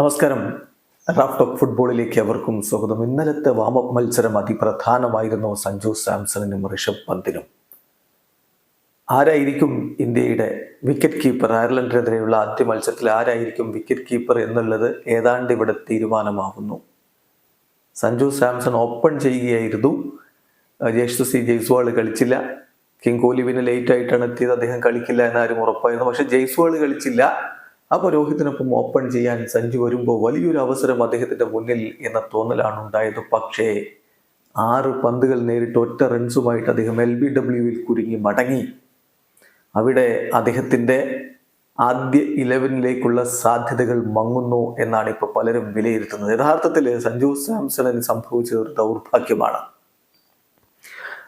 നമസ്കാരം. Raf talk ഫുട്ബോളിലേക്ക് അവർക്കും സ്വാഗതം. ഇന്നലത്തെ വാമപ്പ് മത്സരം അതിപ്രധാനമായിരുന്നു സഞ്ജു സാംസണിനും ഋഷഭ് പന്തിനും. ആരായിരിക്കും ഇന്ത്യയുടെ വിക്കറ്റ് കീപ്പർ അയർലൻഡിനെതിരെയുള്ള ആദ്യ മത്സരത്തിൽ ആരായിരിക്കും വിക്കറ്റ് കീപ്പർ എന്നുള്ളത് ഏതാണ്ട് ഇവിടെ തീരുമാനമാവുന്നു. സഞ്ജു സാംസൺ ഓപ്പൺ ചെയ്യുകയായിരുന്നു. ജയശ്വസി ജയ്സ്വാൾ കളിച്ചില്ല. കിങ് കോഹ്ലി പിന്നെ ലേറ്റ് ആയിട്ടാണ് എത്തിയത്. അദ്ദേഹം കളിക്കില്ല എന്നാരും ഉറപ്പായിരുന്നു. പക്ഷെ ജയ്സ്വാൾ കളിച്ചില്ല. അപ്പോൾ രോഹിത്തിനൊപ്പം ഓപ്പൺ ചെയ്യാൻ സഞ്ജു വരുമ്പോൾ വലിയൊരു അവസരം അദ്ദേഹത്തിന്റെ മുന്നിൽ എന്ന തോന്നലാണ് ഉണ്ടായത്. പക്ഷേ ആറ് പന്തുകൾ നേരിട്ട് ഒറ്റ റൺസുമായിട്ട് അദ്ദേഹം എൽ ബി ഡബ്ല്യുവിൽ കുരുങ്ങി മടങ്ങി. അവിടെ അദ്ദേഹത്തിന്റെ ആദ്യ ഇലവനിലേക്കുള്ള സാധ്യതകൾ മങ്ങുന്നു എന്നാണ് ഇപ്പോൾ പലരും വിലയിരുത്തുന്നത്. യഥാർത്ഥത്തിൽ സഞ്ജു സാംസണിന് സംഭവിച്ചത് ഒരു ദൗർഭാഗ്യമാണ്.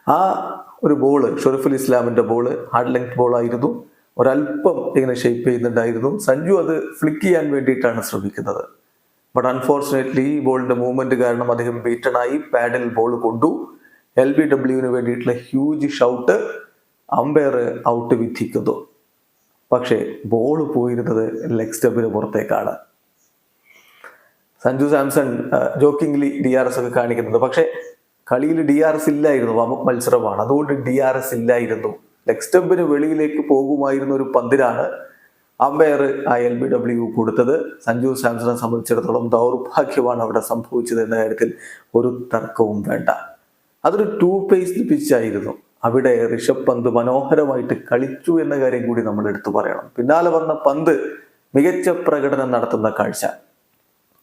ആ ഒരു ബോൾ ഷെറിഫുൽ ഇസ്ലാമിന്റെ ബോൾ ഹാർഡ് ലെങ്ത് ബോളായിരുന്നു ഒരല്പം ഇങ്ങനെ ഷേപ്പ് ചെയ്യുന്നുണ്ടായിരുന്നു. സഞ്ജു അത് ഫ്ലിക്ക് ചെയ്യാൻ വേണ്ടിയിട്ടാണ് ശ്രമിക്കുന്നത്. ബട്ട് അൺഫോർച്ചുനേറ്റ്ലി ഈ ബോളിന്റെ മൂവ്മെന്റ് കാരണം അദ്ദേഹം ബീറ്റണായി പാഡിൽ ബോൾ കൊണ്ടു. എൽ ബി ഡബ്ല്യുവിന് വേണ്ടിയിട്ടുള്ള ഹ്യൂജ് ഷൗട്ട് അമ്പയർ ഔട്ട് വിധിക്കുന്നു. പക്ഷേ ബോൾ പോയിരുന്നത് ലെഗ് സ്റ്റെപ്പിന് പുറത്തേക്കാണ്. Sanju Samson jokingly D R S ഒക്കെ കാണിക്കുന്നത്. പക്ഷേ കളിയിൽ ഡി ആർ എസ് ഇല്ലായിരുന്നു. മത്സരമാണ്. അതുകൊണ്ട് ഡി ആർ എസ് ഇല്ലായിരുന്നു. ലെഗ് സ്റ്റെമ്പിന് വെളിയിലേക്ക് പോകുമായിരുന്ന ഒരു പന്തിനാണ് അമ്പയർ ആ എൽ ബി ഡബ്ല്യു കൊടുത്തത്. സഞ്ജു സാംസണെ സംബന്ധിച്ചിടത്തോളം ദൗർഭാഗ്യമാണ് അവിടെ സംഭവിച്ചത് എന്ന കാര്യത്തിൽ ഒരു തർക്കവും വേണ്ട. അതൊരു ടു പേസ് പിച്ചായിരുന്നു അവിടെ ഋഷഭ് പന്ത് മനോഹരമായിട്ട് കളിച്ചു എന്ന കാര്യം കൂടി നമ്മൾ എടുത്തു പറയണം. പിന്നാലെ വന്ന പന്ത് മികച്ച പ്രകടനം നടത്തുന്ന കാഴ്ച.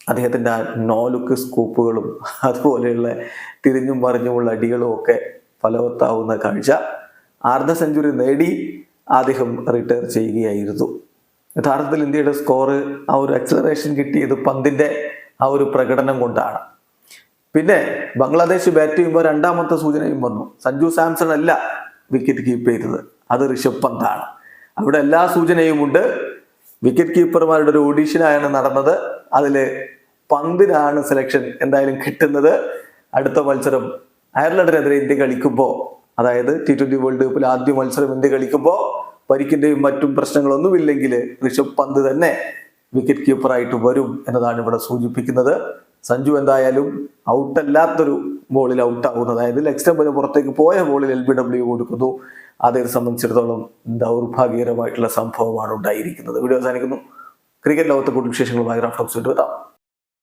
അദ്ദേഹത്തിന്റെ ആ നോലുക്ക് സ്കൂപ്പുകളും അതുപോലെയുള്ള തിരിഞ്ഞും മറിഞ്ഞുമുള്ള അടികളും ഒക്കെ ഫലവത്താവുന്ന കാഴ്ച. അർദ്ധ സെഞ്ചുറി നേടി അദ്ദേഹം റിട്ടയർ ചെയ്യുകയായിരുന്നു. യഥാർത്ഥത്തിൽ ഇന്ത്യയുടെ സ്കോറ് ആ ഒരു അക്സലറേഷൻ കിട്ടിയത് പന്തിന്റെ ആ ഒരു പ്രകടനം കൊണ്ടാണ്. പിന്നെ ബംഗ്ലാദേശ് ബാറ്റ് ചെയ്യുമ്പോൾ രണ്ടാമത്തെ സൂചനയും വന്നു. സഞ്ജു സാംസൺ അല്ല വിക്കറ്റ് കീപ്പ് ചെയ്തത്. അത് ഋഷഭ് പന്താണ് അവിടെ എല്ലാ സൂചനയും ഉണ്ട്. വിക്കറ്റ് കീപ്പർമാരുടെ ഒരു ഓഡീഷനാണ് നടന്നത്. അതിൽ പന്തിനാണ് സെലക്ഷൻ എന്തായാലും കിട്ടുന്നത്. അടുത്ത മത്സരം അയർലൻഡിനെതിരെ ഇന്ത്യ കളിക്കുമ്പോൾ അതായത് ടി ട്വന്റി വേൾഡ് കപ്പിൽ ആദ്യ മത്സരം ഇന്ത്യ കളിക്കുമ്പോൾ പരിക്കിന്റെയും മറ്റും പ്രശ്നങ്ങളൊന്നും ഇല്ലെങ്കിൽ ഋഷഭ് പന്ത് തന്നെ വിക്കറ്റ് കീപ്പറായിട്ട് വരും എന്നതാണ് ഇവിടെ സൂചിപ്പിക്കുന്നത്. സഞ്ജു എന്തായാലും ഔട്ടല്ലാത്തൊരു ബോളിൽ ഔട്ടാവുന്നു അതായത് ലെഗ് സ്റ്റമ്പിന് പുറത്തേക്ക് പോയ ബോളിൽ എൽ ബി ഡബ്ല്യു കൊടുക്കുന്നു. അതേ സംബന്ധിച്ചിടത്തോളം ദൗർഭാഗ്യകരമായിട്ടുള്ള സംഭവമാണ് ഉണ്ടായിരിക്കുന്നത്. വീഡിയോ അവസാനിക്കുന്നു. ക്രിക്കറ്റ് ലോകത്തെ കൂടുതൽ വിശേഷങ്ങളുമായി റാഫ്റ്റോക്സ് എത്താം